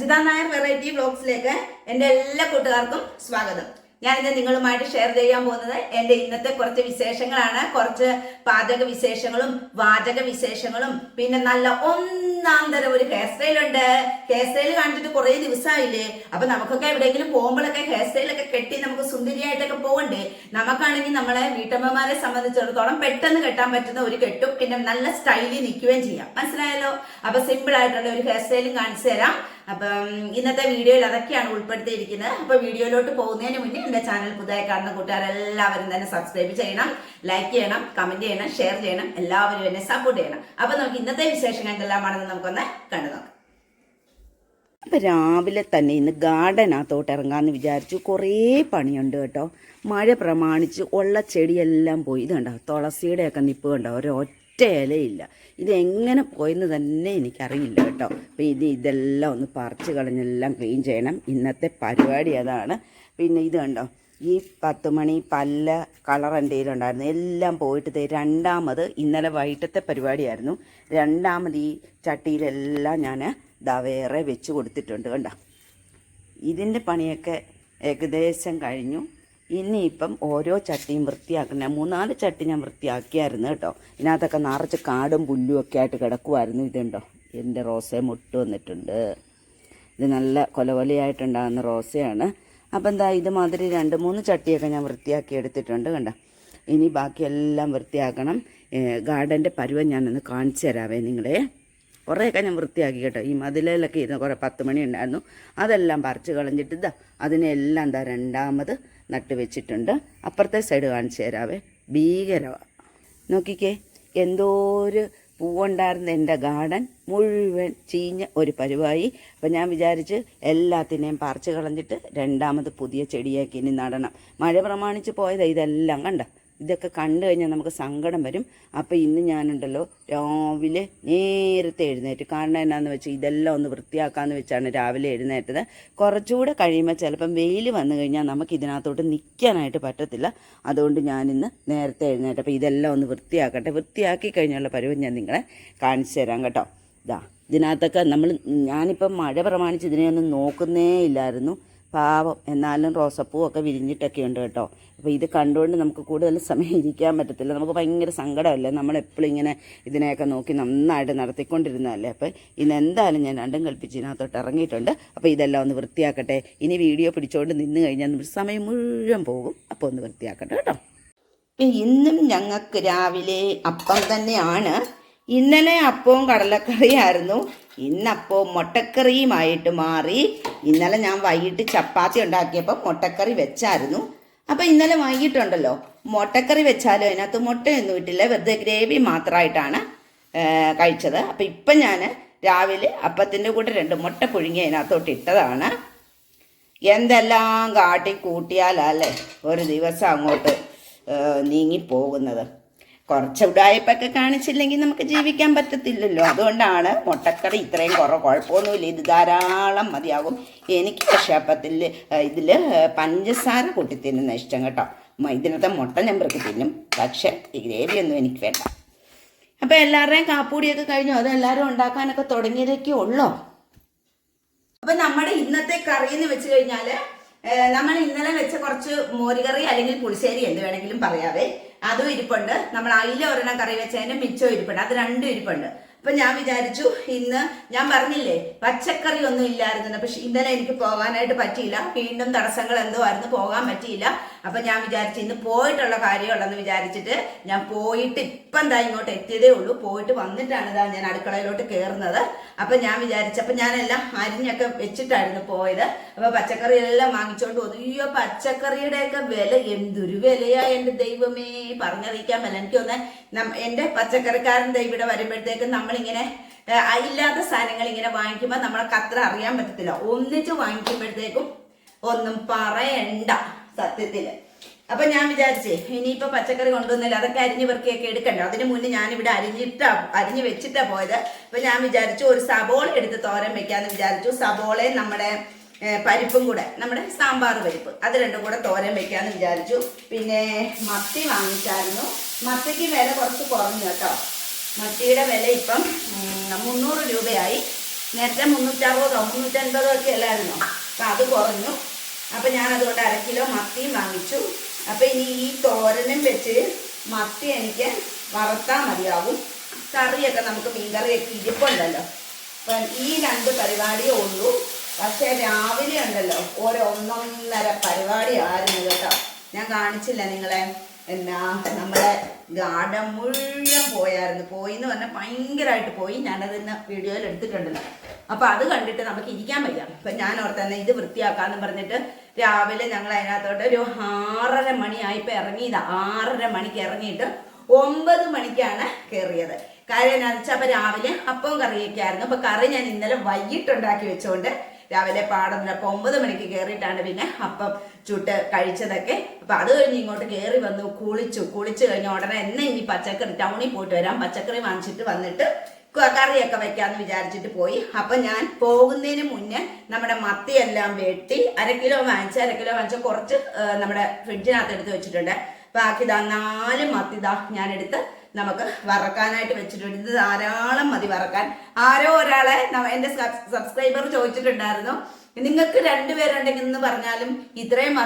Ajitha Nair variety വ്ലോഗ്സിലേക്ക് എന്റെ എല്ലാ കൂട്ടുകാർക്കും സ്വാഗതം. ഞാൻ ഇന്ന് നിങ്ങളുമായിട്ട് ഷെയർ ചെയ്യാൻ പോകുന്നത് എന്റെ ഇന്നത്തെ കുറച്ച് വിശേഷങ്ങളാണ്. കുറച്ച് പാചക വിശേഷങ്ങളും വാചക വിശേഷങ്ങളും. പിന്നെ നല്ല ഒന്നാം തരം ഒരു ഹെയർ സ്റ്റൈൽ ഉണ്ട്. ഹെയർ സ്റ്റൈൽ കാണിച്ചിട്ട് കുറേ ദിവസമായില്ലേ അപ്പൊ നമുക്കൊക്കെ എവിടെയെങ്കിലും പോകുമ്പോഴൊക്കെ ഹെയർ സ്റ്റൈലൊക്കെ കെട്ടി നമുക്ക് സുന്ദരിയായിട്ടൊക്കെ പോകണ്ടേ നമുക്കാണെങ്കിൽ നമ്മളെ വീട്ടമ്മമാരെ സംബന്ധിച്ചിടത്തോളം പെട്ടെന്ന് കെട്ടാൻ പറ്റുന്ന ഒരു കെട്ടും പിന്നെ നല്ല സ്റ്റൈലിൽ നിൽക്കുകയും ചെയ്യാം. മനസ്സിലായല്ലോ? അപ്പൊ സിമ്പിൾ ആയിട്ടുള്ള ഒരു ഹെയർ സ്റ്റൈലും കാണിച്ചു തരാം. അപ്പം ഇന്നത്തെ വീഡിയോയിൽ അതൊക്കെയാണ് ഉൾപ്പെടുത്തിയിരിക്കുന്നത്. അപ്പൊ വീഡിയോയിലോട്ട് പോകുന്നതിന് മുന്നേ എന്റെ ചാനൽ പുതുതായി കാണുന്ന കൂട്ടുകാരെല്ലാവരും തന്നെ സബ്സ്ക്രൈബ് ചെയ്യണം ലൈക്ക് ചെയ്യണം കമന്റ് ചെയ്യണം ഷെയർ ചെയ്യണം എല്ലാവരും എന്നെ സപ്പോർട്ട് ചെയ്യണം. അപ്പൊ നമുക്ക് ഇന്നത്തെ വിശേഷങ്ങൾ എന്തെല്ലാമാണെന്ന് നമുക്കൊന്ന് കണ്ടു നോക്കാം. അപ്പം രാവിലെ തന്നെ ഇന്ന് ഗാർഡനകത്തോട്ട് ഇറങ്ങാമെന്ന് വിചാരിച്ചു. കുറേ പണിയുണ്ട് കേട്ടോ. മഴ പ്രമാണിച്ച് ഉള്ള ചെടിയെല്ലാം പോയി. ഇത് കണ്ടോ തുളസിയുടെയൊക്കെ നിപ്പ് കണ്ടോ? ഒരൊറ്റ ഇലയില്ല. ഇതെങ്ങനെ പോയെന്ന് തന്നെ എനിക്കറിയില്ല കേട്ടോ. അപ്പം ഇത് ഇതെല്ലാം ഒന്ന് പറിച്ച് കളഞ്ഞെല്ലാം ക്ലീൻ ചെയ്യണം. ഇന്നത്തെ പരിപാടി അതാണ്. പിന്നെ ഇത് കണ്ടോ? ഈ പത്ത് മണി പല്ല കളർ എന്റെ കയ്യിലുണ്ടായിരുന്നു. എല്ലാം പോയിട്ട് രണ്ടാമത് ഇന്നലെ വൈകിട്ടത്തെ പരിപാടിയായിരുന്നു. രണ്ടാമത് ഈ ചട്ടിയിലെല്ലാം ഞാൻ ദാ വേറെ വെച്ച് കൊടുത്തിട്ടുണ്ട് കണ്ടോ? ഇതിന്റെ പണിയൊക്കെ ഏകദേശം കഴിഞ്ഞു. ഇനിയിപ്പം ഓരോ ചട്ടിയും വൃത്തിയാക്കണം മൂന്നാൽ ചട്ടി ഞാൻ വൃത്തിയാക്കിയായിരുന്നു കേട്ടോ. ഇതിനകത്തൊക്കെ നിറച്ച് കാടും പുല്ലും ഒക്കെ ആയിട്ട് കിടക്കുമായിരുന്നു ഇതുണ്ടോ? എന്റെ റോസെ മുട്ട് വന്നിട്ടുണ്ട്. ഇത് നല്ല കൊലകൊലയായിട്ടുണ്ടാകുന്ന റോസയാണ്. അപ്പം എന്താ ഇതുമാതിരി രണ്ട് മൂന്ന് ചട്ടിയൊക്കെ ഞാൻ വൃത്തിയാക്കി എടുത്തിട്ടുണ്ട് കണ്ട? ഇനി ബാക്കിയെല്ലാം വൃത്തിയാക്കണം. ഗാർഡന്റെ പരുവം ഞാനൊന്ന് കാണിച്ചു തരാവേ നിങ്ങളെ. കുറേയൊക്കെ ഞാൻ വൃത്തിയാക്കി കേട്ടോ. ഈ മതിലിലൊക്കെ ഇരുന്ന് കുറേ പത്ത് മണി ഉണ്ടായിരുന്നു. അതെല്ലാം പറിച്ച് കളഞ്ഞിട്ട് ഇതാ അതിനെല്ലാം എന്താ രണ്ടാമത് നട്ട് വെച്ചിട്ടുണ്ട്. അപ്പുറത്തെ സൈഡ് കാണിച്ചു തരാവേ. ഭീകരമാണ് നോക്കിക്കേ എന്തോ ഒരു പൂവുണ്ടായിരുന്ന എന്റെ ഗാർഡൻ മുഴുവൻ ചീഞ്ഞ ഒരു പരിവായി. അപ്പം ഞാൻ വിചാരിച്ച് എല്ലാത്തിനെയും പറിച്ച് കളഞ്ഞിട്ട് രണ്ടാമത് പുതിയ ചെടിയാക്കി ഇനി നടണം. മഴ പ്രമാണിച്ച് പോയത് ഇതെല്ലാം കണ്ട? ഇതൊക്കെ കണ്ടു കഴിഞ്ഞാൽ നമുക്ക് സങ്കടം വരും. അപ്പോൾ ഇന്ന് ഞാനുണ്ടല്ലോ രാവിലെ നേരത്തെ എഴുന്നേറ്റ്. കാരണം എന്നാന്ന് വെച്ചാൽ ഇതെല്ലാം ഒന്ന് വൃത്തിയാക്കാമെന്ന് വെച്ചാണ് രാവിലെ എഴുന്നേറ്റത്. കുറച്ചുകൂടെ കഴിയുമ്പോൾ ചിലപ്പം വെയിൽ വന്നു കഴിഞ്ഞാൽ നമുക്ക് ഇതിനകത്തോട്ട് നിൽക്കാനായിട്ട് പറ്റത്തില്ല. അതുകൊണ്ട് ഞാനിന്ന് നേരത്തെ എഴുന്നേറ്റ്. അപ്പോൾ ഇതെല്ലാം ഒന്ന് വൃത്തിയാക്കട്ടെ. വൃത്തിയാക്കി കഴിഞ്ഞുള്ള പരിവ് ഞാൻ നിങ്ങളെ കാണിച്ചു തരാം കേട്ടോ. ഇതാ ഇതിനകത്തൊക്കെ നമ്മൾ ഞാനിപ്പം മഴ പ്രമാണിച്ച് ഇതിനെയൊന്നും നോക്കുന്നേ ഇല്ലായിരുന്നു. പാവം. എന്നാലും റോസപ്പൂവൊക്കെ വിരിഞ്ഞിട്ടൊക്കെ ഉണ്ട് കേട്ടോ. അപ്പോൾ ഇത് കണ്ടുകൊണ്ട് നമുക്ക് കൂടുതൽ സമയം ഇരിക്കാൻ പറ്റത്തില്ല. നമുക്ക് ഭയങ്കര സങ്കടമല്ലേ? നമ്മളെപ്പോഴും ഇങ്ങനെ ഇതിനെയൊക്കെ നോക്കി നന്നായിട്ട് നടത്തിക്കൊണ്ടിരുന്നതല്ലേ? അപ്പോൾ ഇന്ന് എന്തായാലും ഞാൻ രണ്ടും കൽപ്പിച്ച് ഇതിനകത്തോട്ട് ഇറങ്ങിയിട്ടുണ്ട്. അപ്പോൾ ഇതെല്ലാം ഒന്ന് വൃത്തിയാക്കട്ടെ. ഇനി വീഡിയോ പിടിച്ചുകൊണ്ട് നിന്ന് കഴിഞ്ഞാൽ സമയം മുഴുവൻ പോകും. അപ്പോൾ ഒന്ന് വൃത്തിയാക്കട്ടെ കേട്ടോ. ഇന്നും ഞങ്ങൾക്ക് രാവിലെ അപ്പം തന്നെയാണ്. ഇന്നലെ അപ്പവും കടലക്കറിയായിരുന്നു. ഇന്നപ്പോൾ മുട്ടക്കറിയുമായിട്ട് മാറി. ഇന്നലെ ഞാൻ വൈകിട്ട് ചപ്പാത്തി ഉണ്ടാക്കിയപ്പോൾ മുട്ടക്കറി വെച്ചായിരുന്നു. അപ്പോൾ ഇന്നലെ വൈകിട്ടുണ്ടല്ലോ. മുട്ടക്കറി വെച്ചാലും അതിനകത്ത് മുട്ടയൊന്നും ഇട്ടില്ല. വെറുതെ ഗ്രേവി മാത്രമായിട്ടാണ് കഴിച്ചത്. അപ്പോൾ ഇപ്പം ഞാൻ രാവിലെ അപ്പത്തിന്റെ കൂടെ രണ്ട് മുട്ട പുഴുങ്ങി അതിനകത്തോട്ട് ഇട്ടതാണ്. എന്തെല്ലാം കാട്ടി കൂട്ടിയാലല്ലേ ഒരു ദിവസം അങ്ങോട്ട് നീങ്ങി നീങ്ങിപ്പോകുന്നത്. കുറച്ച് ഉടായ്പൊക്കെ കാണിച്ചില്ലെങ്കിൽ നമുക്ക് ജീവിക്കാൻ പറ്റത്തില്ലല്ലോ. അതുകൊണ്ടാണ് മുട്ടക്കറി ഇത്രയും കുറവ്. കുഴപ്പമൊന്നുമില്ല. ഇത് ധാരാളം മതിയാകും. എനിക്ക് പക്ഷേപ്പത്തിൽ ഇതിൽ പഞ്ചസാര കൂട്ടി തിന്നുന്ന ഇഷ്ടം കേട്ടോ. ഇതിനകത്തെ മുട്ട ഞമ്പർക്ക് തിന്നും. പക്ഷേ ഈ ഗ്രേവിയൊന്നും എനിക്ക് വേണ്ട. അപ്പോൾ എല്ലാവരുടെയും കാപ്പൂടിയൊക്കെ കഴിഞ്ഞു. അത് എല്ലാവരും ഉണ്ടാക്കാനൊക്കെ തുടങ്ങിയതൊക്കെ ഉള്ളോ? അപ്പം നമ്മുടെ ഇന്നത്തെ കറി എന്ന് വെച്ച് കഴിഞ്ഞാൽ നമ്മൾ ഇന്നലെ വെച്ച കുറച്ച് മോരുകറി അല്ലെങ്കിൽ പുളിശ്ശേരി എന്ത് വേണമെങ്കിലും പറയാവേ. അതും ഇരിപ്പുണ്ട്. നമ്മൾ അയില ഒരെണ്ണം കറി വെച്ചതിന്റെ മിച്ചം ഇരിപ്പുണ്ട്. അത് രണ്ടും ഇരിപ്പുണ്ട്. അപ്പൊ ഞാൻ വിചാരിച്ചു ഇന്ന് ഞാൻ പറഞ്ഞില്ലേ പച്ചക്കറി ഒന്നും ഇല്ലായിരുന്നു. പക്ഷെ ഇന്നലെ എനിക്ക് പോകാനായിട്ട് പറ്റിയില്ല. വീണ്ടും തടസ്സങ്ങൾ എന്തോ ആയിരുന്നു പോകാൻ പറ്റിയില്ല. അപ്പൊ ഞാൻ വിചാരിച്ചു ഇന്ന് പോയിട്ടുള്ള കാര്യമുള്ളെന്ന് വിചാരിച്ചിട്ട് ഞാൻ പോയിട്ട് ഇപ്പം എന്താ ഇങ്ങോട്ട് എത്തിയതേ ഉള്ളൂ. പോയിട്ട് വന്നിട്ടാണ് ഇതാ ഞാൻ അടുക്കളയിലോട്ട് കയറുന്നത് അപ്പൊ ഞാൻ വിചാരിച്ചപ്പോ ഞാനെല്ലാം അരിഞ്ഞൊക്കെ വെച്ചിട്ടായിരുന്നു പോയത്. അപ്പൊ പച്ചക്കറി എല്ലാം വാങ്ങിച്ചോണ്ട് വന്നു. അയ്യോ പച്ചക്കറിയുടെയൊക്കെ വില എന്തൊരു വിലയാ എന്റെ ദൈവമേ. പറഞ്ഞറിയിക്കാൻ എനിക്ക് തോന്നുന്നത് എന്റെ പച്ചക്കറിക്കാരൻ ഇവിടെ വരുമ്പോഴത്തേക്കും നമ്മളിങ്ങനെ അയില്ലാത്ത സാധനങ്ങൾ ഇങ്ങനെ വാങ്ങിക്കുമ്പോൾ നമ്മൾക്ക് അത്ര അറിയാൻ പറ്റത്തില്ല. ഒന്നിച്ച് വാങ്ങിക്കുമ്പോഴത്തേക്കും ഒന്നും പറയണ്ട സത്യത്തിൽ. അപ്പൊ ഞാൻ വിചാരിച്ചേ ഇനിയിപ്പോ പച്ചക്കറി കൊണ്ടുവന്നില്ല അതൊക്കെ അരിഞ്ഞ് പെറുക്കിയൊക്കെ എടുക്കണ്ട? അതിന് മുന്നേ ഞാൻ ഇവിടെ അരിഞ്ഞിട്ടാ അരിഞ്ഞ് വെച്ചിട്ടാ പോയത്. അപ്പൊ ഞാൻ വിചാരിച്ചു ഒരു സബോള എടുത്ത് തോരൻ വെക്കാന്ന് വിചാരിച്ചു. സബോളയും നമ്മുടെ പരിപ്പും കൂടെ നമ്മുടെ സാമ്പാർ പരിപ്പ് അത് രണ്ടും കൂടെ തോരൻ വെക്കാന്ന് വിചാരിച്ചു. പിന്നെ മത്തി വാങ്ങിച്ചായിരുന്നു. മത്തിക്ക് വില കുറച്ച് കുറഞ്ഞു കേട്ടോ. മത്തിയുടെ വില ഇപ്പം മുന്നൂറ് രൂപയായി. നേരത്തെ മുന്നൂറ്ററുപതോ മുന്നൂറ്റൻപതോ ഒക്കെ അല്ലായിരുന്നോ? അപ്പം അത് കുറഞ്ഞു. അപ്പം ഞാൻ അതുകൊണ്ട് അര കിലോ മത്തിയും വാങ്ങിച്ചു. അപ്പം ഇനി ഈ തോരനും വെച്ച് മത്തി എനിക്ക് വറുത്താൽ മതിയാവും. കറിയൊക്കെ നമുക്ക് മീൻകറിയൊക്കെ ഇരിപ്പുണ്ടല്ലോ. അപ്പം ഈ രണ്ട് പരിപാടിയേ ഉള്ളൂ. പക്ഷേ രാവിലെ ഉണ്ടല്ലോ ഓരോ ഒന്നൊന്നര പരിപാടി ആയിരുന്നു കേട്ടോ. ഞാൻ കാണിച്ചില്ല നിങ്ങളെ. എന്നാ നമ്മളെ ഗാർഡൻ മുഴുവൻ പോയായിരുന്നു. പോയി എന്ന് പറഞ്ഞാൽ ഭയങ്കരമായിട്ട് പോയി ഞാനതിന്ന് വീഡിയോയിൽ എടുത്തിട്ടുണ്ടല്ലോ. അപ്പൊ അത് കണ്ടിട്ട് നമുക്ക് ഇരിക്കാൻ വയ്യ. അപ്പൊ ഞാൻ ഓർത്തന്നെ ഇത് വൃത്തിയാക്കാന്ന് പറഞ്ഞിട്ട് രാവിലെ ഞങ്ങൾ അതിനകത്തോട്ട് ഒരു ആറര മണിയായപ്പോ ഇറങ്ങിയതാ. ആറര മണിക്ക് ഇറങ്ങിയിട്ട് ഒമ്പത് മണിക്കാണ് കയറിയത് കാര്യം എന്താണെന്ന് വെച്ചാൽ അപ്പൊ രാവിലെ അപ്പവും കറിയൊക്കെ ആയിരുന്നു. അപ്പൊ കറി ഞാൻ ഇന്നലെ വൈകിട്ടുണ്ടാക്കി വെച്ചോണ്ട് രാവിലെ പാടുന്നില്ല അപ്പൊ ഒമ്പത് മണിക്ക് കയറിയിട്ടാണ് പിന്നെ അപ്പം ചുട്ട് കഴിച്ചതൊക്കെ. അപ്പൊ അത് കഴിഞ്ഞ് ഇങ്ങോട്ട് കയറി വന്നു കുളിച്ചു. കുളിച്ചു കഴിഞ്ഞ ഉടനെ എന്നെ ഇനി പച്ചക്കറി ടൗണിൽ പോയിട്ട് വരാം. പച്ചക്കറി വാങ്ങിച്ചിട്ട് വന്നിട്ട് കറിയൊക്കെ വെക്കാന്ന് വിചാരിച്ചിട്ട് പോയി. അപ്പൊ ഞാൻ പോകുന്നതിന് മുന്നേ നമ്മുടെ മത്തിയെല്ലാം വെട്ടി അര കിലോ വാങ്ങിച്ച അര കിലോ വാങ്ങിച്ച കുറച്ച് നമ്മുടെ ഫ്രിഡ്ജിനകത്ത് എടുത്ത് വെച്ചിട്ടുണ്ട്. ബാക്കി ദാ നാല് മത്തി ഇതാ ഞാൻ എടുത്ത് നമുക്ക് വറക്കാനായിട്ട് വെച്ചിട്ടുണ്ട്. ഇത് ധാരാളം മതി വറക്കാൻ. ആരോ ഒരാളെ എന്റെ സബ്സ്ക്രൈബർ ചോദിച്ചിട്ടുണ്ടായിരുന്നു. നിങ്ങൾക്ക് രണ്ടുപേരുണ്ടെങ്കിൽ എന്ന് പറഞ്ഞാലും ഇത്രയും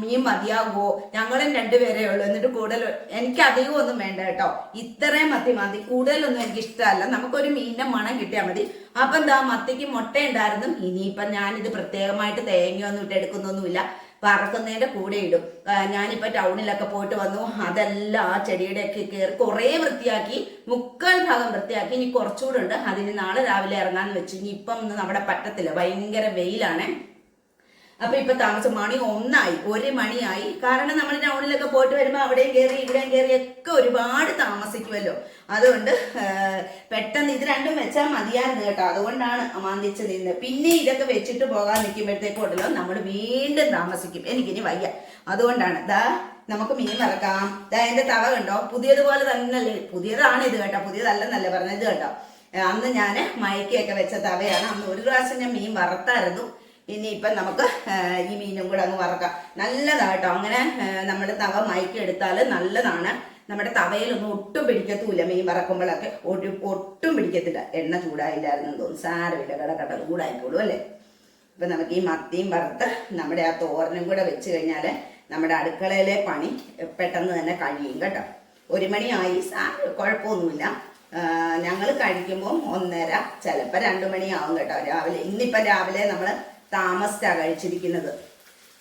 മീൻ മതിയാകുമോ ഞങ്ങളും രണ്ടുപേരേ ഉള്ളൂ. എന്നിട്ട് കൂടുതൽ എനിക്ക് അധികം ഒന്നും വേണ്ട കേട്ടോ. ഇത്രയും മത്തി മതി. കൂടുതലൊന്നും എനിക്ക് ഇഷ്ടമല്ല. നമുക്കൊരു മീനിന്റെ മണം കിട്ടിയാൽ മതി. അപ്പം എന്താ മത്തിക്ക് മുട്ട ഉണ്ടായിരുന്നു ഇനിയിപ്പം ഞാനിത് പ്രത്യേകമായിട്ട് തേങ്ങയൊന്നും ഇട്ട് എടുക്കുന്നൊന്നുമില്ല കൂടെ ഇടും. ഞാനിപ്പോൾ ഞാനിപ്പോ ടൗണിലൊക്കെ പോയിട്ട് വന്നു. അതെല്ലാം ആ ചെടിയുടെയൊക്കെ കയറി കുറേ വൃത്തിയാക്കി മുക്കാൽ ഭാഗം വൃത്തിയാക്കി ഇനി കുറച്ചുകൂടെ ഉണ്ട്. അതിന് നാളെ രാവിലെ ഇറങ്ങാന്ന് വെച്ചു. ഇനി ഇപ്പം നമ്മുടെ പറ്റത്തില്ല. ഭയങ്കര വെയിലാണ്. അപ്പൊ ഇപ്പൊ താമസം മണി ഒന്നായി ഒരു മണിയായി. കാരണം നമ്മൾ ടൗണിലൊക്കെ പോയിട്ട് വരുമ്പോൾ അവിടെയും കയറി ഇവിടെയും കയറി ഒക്കെ ഒരുപാട് താമസിക്കുമല്ലോ അതുകൊണ്ട് പെട്ടെന്ന് ഇത് രണ്ടും വെച്ചാൽ മതിയായിരുന്നു കേട്ടോ. അതുകൊണ്ടാണ് മാന്തിച്ച് നിന്ന് പിന്നെ ഇതൊക്കെ വെച്ചിട്ട് പോകാൻ നിൽക്കുമ്പോഴത്തേക്കുണ്ടല്ലോ നമ്മൾ വീണ്ടും താമസിക്കും. എനിക്കിനി വയ്യ. അതുകൊണ്ടാണ്. ദാ നമുക്ക് മീൻ മറക്കാം ദാ എന്റെ തവ കണ്ടോ? പുതിയതുപോലെ തന്നെയല്ലേ? പുതിയതാണ് ഇത് കേട്ടോ. പുതിയതല്ലെന്നല്ലേ പറഞ്ഞത് കേട്ടോ. അന്ന് ഞാൻ മയക്കൊക്കെ വെച്ച തവയാണ്. അന്ന് ഒരു പ്രാവശ്യം ഞാൻ മീൻ വറുത്തായിരുന്നു. ഇനിയിപ്പം നമുക്ക് ഈ മീനും കൂടെ അങ്ങ് വറക്കാം. നല്ലതാണ് കേട്ടോ. അങ്ങനെ നമ്മൾ തവ മയക്കി എടുത്താൽ നല്ലതാണ്. നമ്മുടെ തവയിലൊന്നും ഒട്ടും പിടിക്കത്തൂല മീൻ വറക്കുമ്പോഴൊക്കെ. ഒട്ടും പിടിക്കത്തില്ല. എണ്ണ ചൂടായില്ലായിരുന്നു തോന്നുന്നു. സാരമില്ല. കടക്കട്ട ചൂടായിക്കോളൂ അല്ലേ? ഇപ്പം നമുക്ക് ഈ മത്തിയും വറുത്ത് നമ്മുടെ ആ തോരനും കൂടെ വെച്ച് കഴിഞ്ഞാൽ നമ്മുടെ അടുക്കളയിലെ പണി പെട്ടെന്ന് തന്നെ കഴിയും കേട്ടോ. ഒരു മണിയായി. സാ കുഴപ്പമൊന്നുമില്ല. ഞങ്ങൾ കഴിക്കുമ്പോൾ ഒന്നര ചിലപ്പോൾ രണ്ട് മണിയാവും കേട്ടോ രാവിലെ. ഇന്നിപ്പം രാവിലെ നമ്മൾ താമസിച്ചാണ് കഴിച്ചിരിക്കുന്നത്.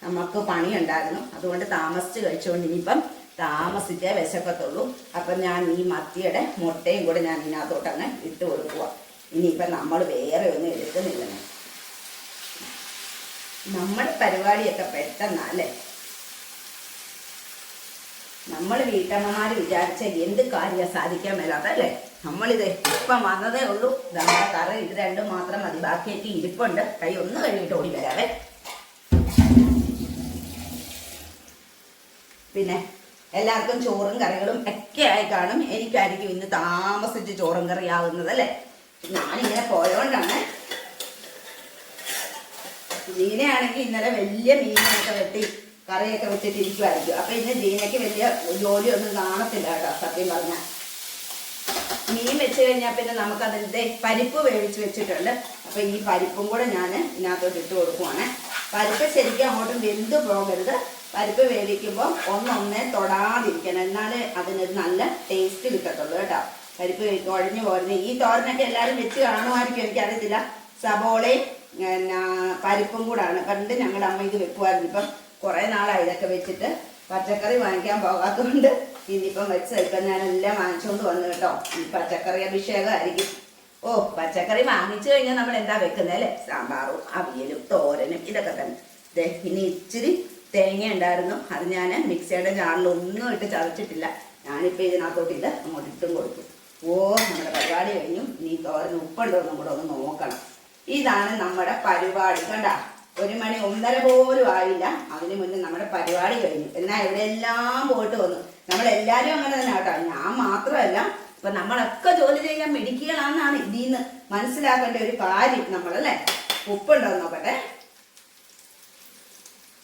നമുക്ക് പണിയുണ്ടായിരുന്നു. അതുകൊണ്ട് താമസിച്ച് കഴിച്ചുകൊണ്ട് ഇനിയിപ്പം താമസിച്ചേ വിശക്കത്തുള്ളൂ. അപ്പം ഞാൻ ഈ മത്തിയുടെ മുട്ടയും കൂടെ ഞാൻ ഇതിനകത്തോട്ടങ്ങ് ഇട്ട് കൊടുക്കുക ഇനിയിപ്പം നമ്മൾ വേറെ ഒന്നും എടുക്കുന്നില്ലെന്ന്. നമ്മുടെ പരിപാടിയൊക്കെ പെട്ടെന്നാ അല്ലേ? നമ്മൾ വീട്ടമ്മമാർ വിചാരിച്ച എന്ത് കാര്യം സാധിക്കാൻ മേലാത്തല്ലേ നമ്മളിത് ഇപ്പം വന്നതേ ഉള്ളൂ. നമ്മുടെ തറ ഇത് രണ്ടും മാത്രം മതി. ബാക്കിയൊക്കെ ഇരിപ്പുണ്ട്. കൈ ഒന്ന് കഴിഞ്ഞിട്ട് ഓടി വരാവേ. പിന്നെ എല്ലാവർക്കും ചോറും കറികളും ഒക്കെ ആയി കാണും. എനിക്കായിരിക്കും ഇന്ന് താമസിച്ച് ചോറും കറി ആവുന്നത് അല്ലേ? ഞാനിങ്ങനെ പോയോണ്ടാണ്. മീനെയാണെങ്കിൽ ഇന്നലെ വലിയ മീനൊക്കെ വെട്ടി. കറിയൊക്കെ വെച്ചിട്ട് ഇരിക്കുമായിരിക്കും അപ്പൊ ഇന്ന് ജീനയ്ക്ക് വലിയ ജോലിയൊന്നും കാണത്തില്ല കേട്ടോ സത്യം പറഞ്ഞാൽ മീൻ വെച്ച് കഴിഞ്ഞാൽ പിന്നെ നമുക്ക് അതിന്റെ പരിപ്പ് വേവിച്ച് വെച്ചിട്ടുണ്ട്. അപ്പൊ ഈ പരിപ്പും കൂടെ ഞാൻ ഇതിനകത്തോട്ട് ഇട്ട് കൊടുക്കുവാണ്. പരിപ്പ് ശരിക്കും അങ്ങോട്ടും വെന്ത് പോകരുത്. പരിപ്പ് വേവിക്കുമ്പോൾ ഒന്നൊന്നേ തൊടാതിരിക്കണം. എന്നാലേ അതിനൊരു നല്ല ടേസ്റ്റ് കിട്ടത്തുള്ളൂ കേട്ടോ. പരിപ്പ് കുഴഞ്ഞു പോരുന്നത് ഈ തോരനൊക്കെ എല്ലാവരും വെച്ച് കാണുമായിരിക്കും എനിക്കറിയത്തില്ല. സബോളയും പിന്നെ പരിപ്പും കൂടാണ്. പണ്ട് ഞങ്ങളുടെ അമ്മ ഇത് വെക്കുമായിരുന്നു ഇപ്പം കുറേ നാളായി ഇതൊക്കെ വെച്ചിട്ട്. പച്ചക്കറി വാങ്ങിക്കാൻ പോകാത്തതുകൊണ്ട് ഇനിയിപ്പം വെച്ച് ഇപ്പം ഞാനെല്ലാം വാങ്ങിച്ചുകൊണ്ട് വന്നു കേട്ടോ. ഈ പച്ചക്കറി അഭിഷേകമായിരിക്കും. ഓ പച്ചക്കറി വാങ്ങിച്ചു കഴിഞ്ഞാൽ നമ്മൾ എന്താ വെക്കുന്നത് അല്ലേ? സാമ്പാറും അവിയലും തോരനും ഇതൊക്കെ തന്നെ. ഇനി ഇച്ചിരി തേങ്ങ ഉണ്ടായിരുന്നു. അത് ഞാൻ മിക്സിയുടെ ജാറിൽ ഒന്നും ഇട്ട് ചതച്ചിട്ടില്ല. ഞാനിപ്പോൾ ഇതിനകത്തോട്ട് ഇത് അങ്ങോട്ട് ഇട്ടും കൊടുക്കും. ഓ നമ്മുടെ പരിപാടി കഴിഞ്ഞു. ഇനി തോരൻ ഉപ്പുണ്ടോ കൂടെ ഒന്ന് നോക്കണം. ഇതാണ് നമ്മുടെ പരിപാടി. കണ്ട? ഒരു മണി ഒന്നര പോലും ആയില്ല. അതിന് മുന്നേ നമ്മുടെ പരിപാടി കഴിഞ്ഞു. എന്നാൽ ഇവിടെ എല്ലാം പോയിട്ട് വന്നു. നമ്മളെല്ലാവരും അങ്ങനെ തന്നെ കേട്ടോ. ഞാൻ മാത്രമല്ല ഇപ്പൊ നമ്മളൊക്കെ ജോലി ചെയ്യാൻ മെഡിക്കുകളാണെന്നാണ് ഇതിൽ നിന്ന് മനസ്സിലാക്കേണ്ട ഒരു കാര്യം നമ്മളല്ലേ? ഉപ്പുണ്ടോ നോക്കട്ടെ.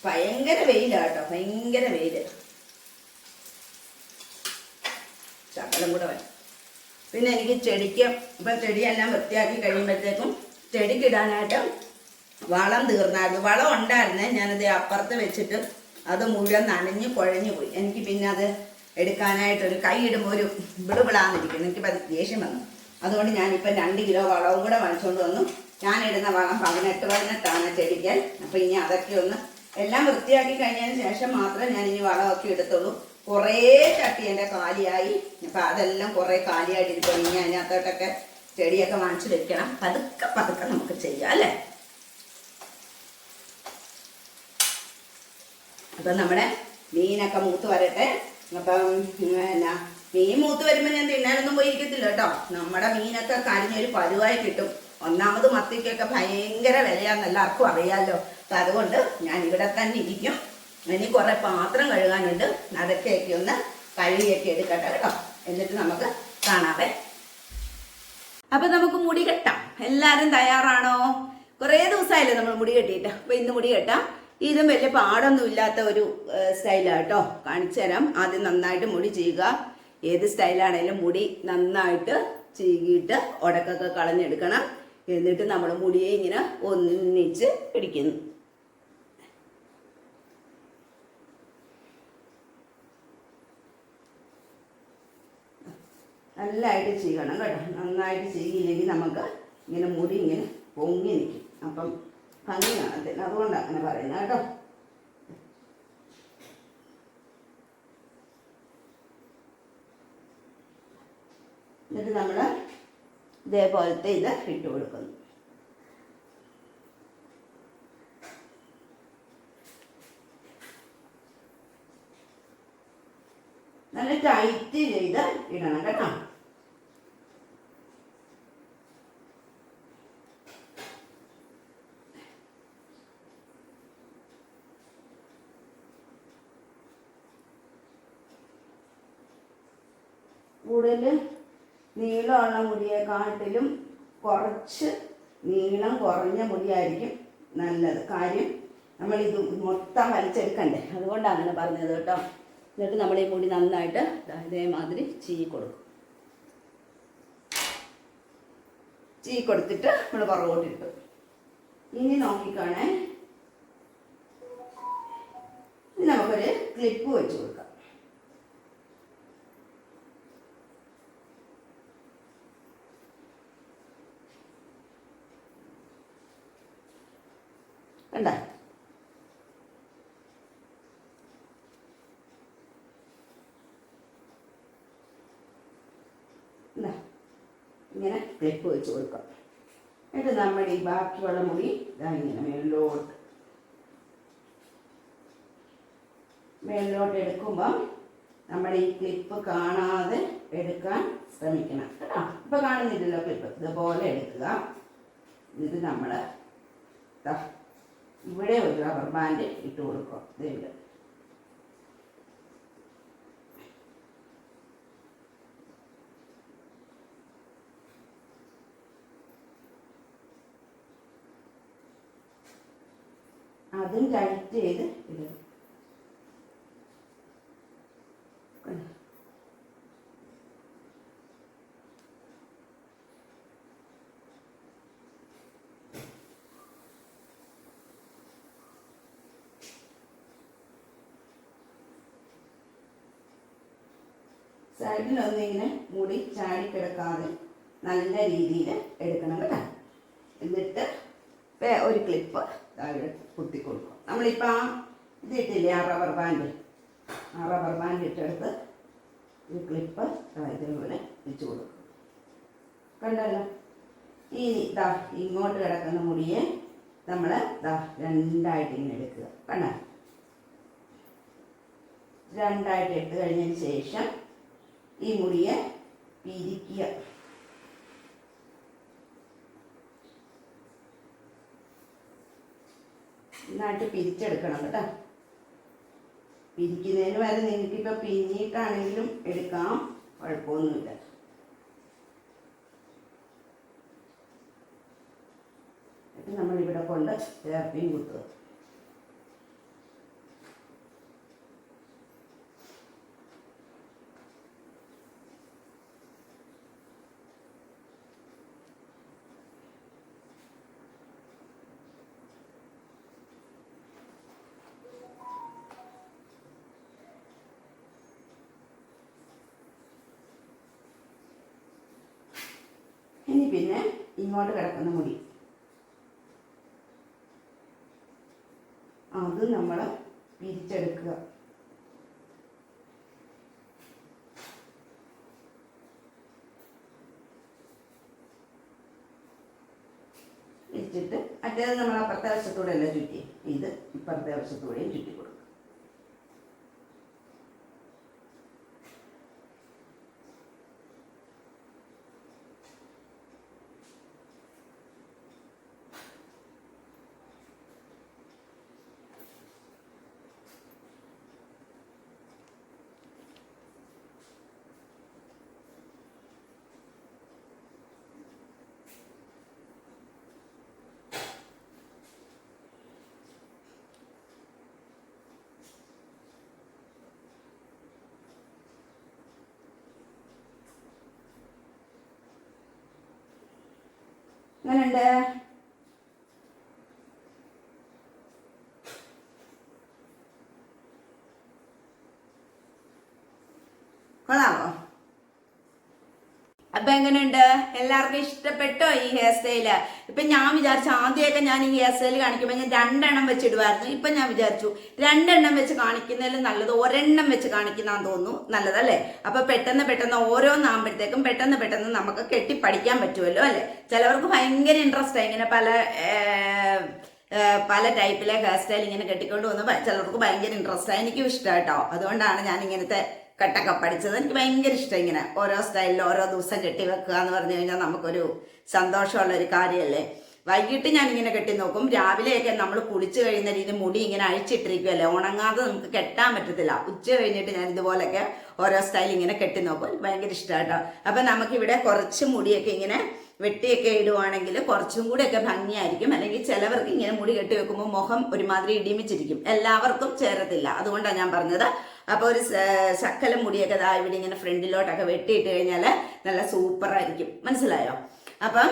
ഭയങ്കര വെയിലാണ് കേട്ടോ. ഭയങ്കര വെയിൽ. ശകലം കൂടെ വരും. പിന്നെ എനിക്ക് ചെടിക്ക് ഇപ്പം ചെടിയെല്ലാം വൃത്തിയാക്കി കഴിയുമ്പോഴത്തേക്കും ചെടിക്കിടാനായിട്ട് വളം തീർന്നായിരുന്നു. വളം ഉണ്ടായിരുന്നേ ഞാനത് അപ്പുറത്ത് വെച്ചിട്ട് അത് മുഴുവൻ നനഞ്ഞ് കുഴഞ്ഞു പോയി. എനിക്ക് പിന്നെ അത് എടുക്കാനായിട്ടൊരു കൈ ഇടുമ്പോൾ ഒരു വിളുവിളാന്നിരിക്കുന്നു. എനിക്ക് അത് ദേഷ്യം വന്നു. അതുകൊണ്ട് ഞാനിപ്പം രണ്ട് കിലോ വളവും കൂടെ വാങ്ങിച്ചുകൊണ്ട് വന്നു. ഞാനിടുന്ന വളം പതിനെട്ട് പതിനെട്ടാണ് ചെടിക്കാൻ അപ്പം ഇനി അതൊക്കെ ഒന്ന് എല്ലാം വൃത്തിയാക്കി കഴിഞ്ഞതിന് ശേഷം മാത്രമേ ഞാൻ ഇനി വളമൊക്കെ എടുത്തുള്ളൂ. കുറേ ചട്ടി എന്റെ കാലിയായി. അപ്പം അതെല്ലാം കുറേ കാലിയായിട്ടിരിക്കും ഇനി അതിനകത്തോട്ടൊക്കെ ചെടിയൊക്കെ വാങ്ങിച്ചു വെക്കണം. പതുക്കെ പതുക്കെ നമുക്ക് ചെയ്യാം അല്ലേ? അപ്പം നമ്മുടെ മീനൊക്കെ മൂത്ത് വരട്ടെ. അപ്പം എന്നാ മീൻ മൂത്ത് വരുമ്പോൾ ഞാൻ തിന്നാനൊന്നും പോയിരിക്കത്തില്ല കേട്ടോ. നമ്മുടെ മീനൊക്കെ കരിഞ്ഞൊരു പരുവായി കിട്ടും. ഒന്നാമത് മത്തിക്കൊക്കെ ഭയങ്കര വിലയാന്ന് എല്ലാവർക്കും അറിയാമല്ലോ അപ്പം അതുകൊണ്ട് ഞാൻ ഇവിടെ തന്നെ ഇരിക്കും. ഇനി കുറേ പാത്രം കഴുകാനുണ്ട്. അതൊക്കെയൊക്കെ ഒന്ന് കഴുകിയൊക്കെ എടുക്കട്ടെ കേട്ടോ. എന്നിട്ട് നമുക്ക് കാണാവേ. അപ്പൊ നമുക്ക് മുടി കെട്ടാം. എല്ലാരും തയ്യാറാണോ? കുറേ ദിവസമായില്ലേ നമ്മൾ മുടി കെട്ടിയിട്ട്. അപ്പൊ ഇന്ന് മുടി കെട്ടാം. ഇതും വലിയ പാടൊന്നും ഇല്ലാത്ത ഒരു സ്റ്റൈലാണ് കേട്ടോ കാണിച്ചു തരാം. ആദ്യം നന്നായിട്ട് മുടി ചെയ്യുക. ഏത് സ്റ്റൈലാണേലും മുടി നന്നായിട്ട് ചീകിയിട്ട് ഉടക്കൊക്കെ കളഞ്ഞെടുക്കണം. എന്നിട്ട് നമ്മൾ മുടിയെ ഇങ്ങനെ ഒന്നിച്ച് പിടിക്കുന്നു. നല്ലതായിട്ട് ചെയ്യണം കേട്ടോ. നന്നായിട്ട് ചെയ്യില്ലെങ്കിൽ നമുക്ക് ഇങ്ങനെ മുടി ഇങ്ങനെ പൊങ്ങി നിൽക്കും. അപ്പം ഭംഗി കാണത്തില്ല അതുകൊണ്ടാണ് അങ്ങനെ പറയുന്നത് കേട്ടോ. എന്നിട്ട് നമ്മൾ ഇതേപോലത്തെ ഇത് ഇട്ട് കൊടുക്കുന്നു. നല്ല ടൈറ്റ് ചെയ്ത് ഇടണം കേട്ടോ. കൂടുതൽ നീളമുള്ള മുടിയെക്കാട്ടിലും കുറച്ച് നീളം കുറഞ്ഞ മുടിയായിരിക്കും നല്ലത്. കാര്യം നമ്മൾ ഇത് മൊത്തം വലിച്ചെടുക്കണ്ടേ? അതുകൊണ്ടാണ് അങ്ങനെ പറഞ്ഞത് കേട്ടോ. എന്നിട്ട് നമ്മൾ ഈ മുടി നന്നായിട്ട് ഇതേമാതിരി ചീ കൊടുക്കും. ചീ കൊടുത്തിട്ട് നമ്മൾ പുറകോട്ടിട്ടു ഇനി നോക്കിക്കാണേ. നമുക്കൊരു ക്ലിപ്പ് വെച്ച് കൊടുക്കാം കണ്ട ഇതാ, ക്ലിപ്പ് വെച്ച് കൊടുക്കാം. എന്നിട്ട് നമ്മുടെ ഈ ബാക്കിയുള്ള മുടി ഇതാ ഇങ്ങനെ മേളിലോട്ട്. മേളിലോട്ട് എടുക്കുമ്പം നമ്മുടെ ഈ ക്ലിപ്പ് കാണാതെ എടുക്കാൻ ശ്രമിക്കണം കേട്ടോ. ഇപ്പൊ കാണുന്നില്ലല്ലോ ക്ലിപ്പ്. ഇതുപോലെ എടുക്കുക. ഇത് നമ്മൾ ഇവിടെ ഒരു റബ്ബർ ബാൻഡ് ഇട്ട് കൊടുക്കുക ഇതിവിടെ അതും ടൈറ്റ് ചെയ്ത് ഇടുക? സൈഡിലൊന്നും ഇങ്ങനെ മുടി ചാടിക്കിടക്കാതെ നല്ല രീതിയിൽ എടുക്കണം കേട്ടോ എന്നിട്ട് ഒരു ക്ലിപ്പ് താഴെ കുത്തി കൊടുക്കും നമ്മളിപ്പോൾ ആ ഇത് ഇട്ടില്ലേ ആ റബ്ബർ ബാൻഡ് ആ റബ്ബർ ബാൻഡ് ഇട്ടെടുത്ത് ഈ ക്ലിപ്പ് ദാ വെച്ച് കൊടുക്കും. കണ്ടല്ലോ? ഈ ദാ ഇങ്ങോട്ട് കിടക്കുന്ന മുടിയെ നമ്മൾ ദാ രണ്ടായിട്ട് ഇങ്ങനെ എടുക്കുക. കണ്ട? രണ്ടായിട്ട് എടുത്തു കഴിഞ്ഞതിന് ശേഷം ഈ മുടിയെ പിരിക്കുക. നന്നായിട്ട് പിരിച്ചെടുക്കണം കേട്ടോ. പിരിക്കുന്നതിന് വരെ നിങ്ങൾക്ക് ഇപ്പൊ പിരിഞ്ഞിട്ടാണെങ്കിലും എടുക്കാം. കുഴപ്പമൊന്നുമില്ല. എന്നിട്ട് നമ്മൾ ഇവിടെ കൊണ്ട് ചേർപ്പിയും കുത്തുക ഇനി പിന്നെ ഇങ്ങോട്ട് കിടക്കുന്ന മുടി. അത് നമ്മൾ പിരിച്ചെടുക്കുക പിരിച്ചിട്ട് മറ്റേത് നമ്മൾ അപ്പുറത്തെ വശത്തൂടെ അല്ല ചുറ്റി? ഇത് ഇപ്പുറത്തെ വശത്തൂടെയും ചുറ്റി കൊടുക്കും അങ്ങനെയുണ്ട് കൊള്ളാമോ അപ്പൊ എങ്ങനെയുണ്ട്? എല്ലാവർക്കും ഇഷ്ടപ്പെട്ടോ ഈ ഹെയർ സ്റ്റൈൽ ഇപ്പൊ ഞാൻ വിചാരിച്ചു ആദ്യമൊക്കെ ഞാൻ ഈ ഹെയർ സ്റ്റൈൽ കാണിക്കുമ്പോൾ ഞാൻ രണ്ടെണ്ണം വെച്ചിടുമായിരുന്നു ഇപ്പൊ ഞാൻ വിചാരിച്ചു രണ്ടെണ്ണം വെച്ച് കാണിക്കുന്നതിലും നല്ലത് ഒരെണ്ണം വെച്ച് കാണിക്കുന്നതാന്ന് തോന്നുന്നു. നല്ലതല്ലേ? അപ്പൊ പെട്ടെന്ന് പെട്ടെന്ന് ഓരോന്നാകുമ്പോഴത്തേക്കും പെട്ടെന്ന് പെട്ടെന്ന് നമുക്ക് കെട്ടി പഠിക്കാൻ പറ്റുമല്ലോ അല്ലെ? ചിലവർക്ക് ഭയങ്കര ഇൻട്രസ്റ്റ് ഇങ്ങനെ പല പല ടൈപ്പിലെ ഹെയർ സ്റ്റൈൽ ഇങ്ങനെ കെട്ടിക്കൊണ്ട് വന്ന് ചിലർക്ക് ഭയങ്കര ഇൻട്രസ്റ്റ് എനിക്കും ഇഷ്ടം കേട്ടോ അതുകൊണ്ടാണ് ഞാൻ ഇങ്ങനത്തെ കട്ടൊക്കെ പഠിച്ചത്. എനിക്ക് ഭയങ്കര ഇഷ്ടം ഇങ്ങനെ ഓരോ സ്റ്റൈലിൽ ഓരോ ദിവസം കെട്ടി വെക്കുക എന്ന് പറഞ്ഞു കഴിഞ്ഞാൽ നമുക്കൊരു സന്തോഷമുള്ള ഒരു കാര്യമല്ലേ വൈകിട്ട് ഞാൻ ഇങ്ങനെ കെട്ടി നോക്കും. രാവിലെയൊക്കെ നമ്മൾ കുളിച്ച് കഴിയുന്ന രീതി മുടി ഇങ്ങനെ അഴിച്ചിട്ടിരിക്കുമല്ലേ ഉണങ്ങാതെ നമുക്ക് കെട്ടാൻ പറ്റത്തില്ല. ഉച്ച കഴിഞ്ഞിട്ട് ഞാൻ ഇതുപോലൊക്കെ ഓരോ സ്റ്റൈൽ ഇങ്ങനെ കെട്ടി നോക്കും. ഭയങ്കര ഇഷ്ടമായിട്ടോ അപ്പം നമുക്കിവിടെ കുറച്ച് മുടിയൊക്കെ ഇങ്ങനെ വെട്ടിയൊക്കെ ഇടുവാണെങ്കിൽ കുറച്ചും കൂടെയൊക്കെ ഭംഗിയായിരിക്കും. അല്ലെങ്കിൽ ചിലവർക്ക് ഇങ്ങനെ മുടി കെട്ടി വെക്കുമ്പോൾ മുഖം ഒരുമാതിരി ഇടിമിച്ചിരിക്കും. എല്ലാവർക്കും ചേരത്തില്ല. അതുകൊണ്ടാണ് ഞാൻ പറഞ്ഞത്. അപ്പോൾ ഒരു ശക്കല മുടിയൊക്കെ ദാ ഇവിടെ ഇങ്ങനെ ഫ്രണ്ടിലോട്ടൊക്കെ വെട്ടിയിട്ട് കഴിഞ്ഞാൽ നല്ല സൂപ്പറായിരിക്കും. മനസ്സിലായോ? അപ്പം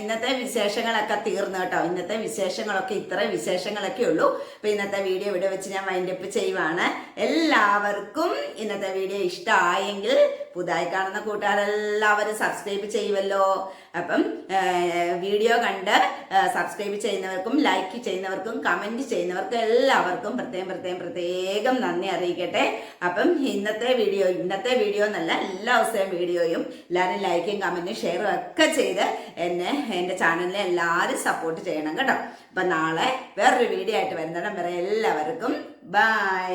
ഇന്നത്തെ വിശേഷങ്ങളൊക്കെ തീർന്നു കേട്ടോ. ഇന്നത്തെ വിശേഷങ്ങളൊക്കെ ഇത്ര വിശേഷങ്ങളൊക്കെ ഉള്ളൂ. അപ്പം ഇന്നത്തെ വീഡിയോ ഇവിടെ വെച്ച് ഞാൻ വൈൻഡ് അപ്പ് ചെയ്യുവാണ്. എല്ലാവർക്കും ഇന്നത്തെ വീഡിയോ ഇഷ്ടമായെങ്കിൽ പുതുതായി കാണുന്ന കൂട്ടുകാരെല്ലാവരും സബ്സ്ക്രൈബ് ചെയ്യുമല്ലോ അപ്പം വീഡിയോ കണ്ട് സബ്സ്ക്രൈബ് ചെയ്യുന്നവർക്കും ലൈക്ക് ചെയ്യുന്നവർക്കും കമന്റ് ചെയ്യുന്നവർക്കും എല്ലാവർക്കും പ്രത്യേകം പ്രത്യേകം പ്രത്യേകം നന്ദി അറിയിക്കട്ടെ. അപ്പം ഇന്നത്തെ വീഡിയോ ഇന്നത്തെ വീഡിയോ എന്നല്ല എല്ലാ ദിവസവും വീഡിയോയും എല്ലാവരും ലൈക്കും കമന്റും ഷെയറും ഒക്കെ ചെയ്ത് എന്നെ എന്റെ ചാനലിനെ എല്ലാവരും സപ്പോർട്ട് ചെയ്യണം കേട്ടോ. അപ്പം നാളെ വേറൊരു വീഡിയോ ആയിട്ട് വരുന്നിടം വരെ എല്ലാവർക്കും ബൈ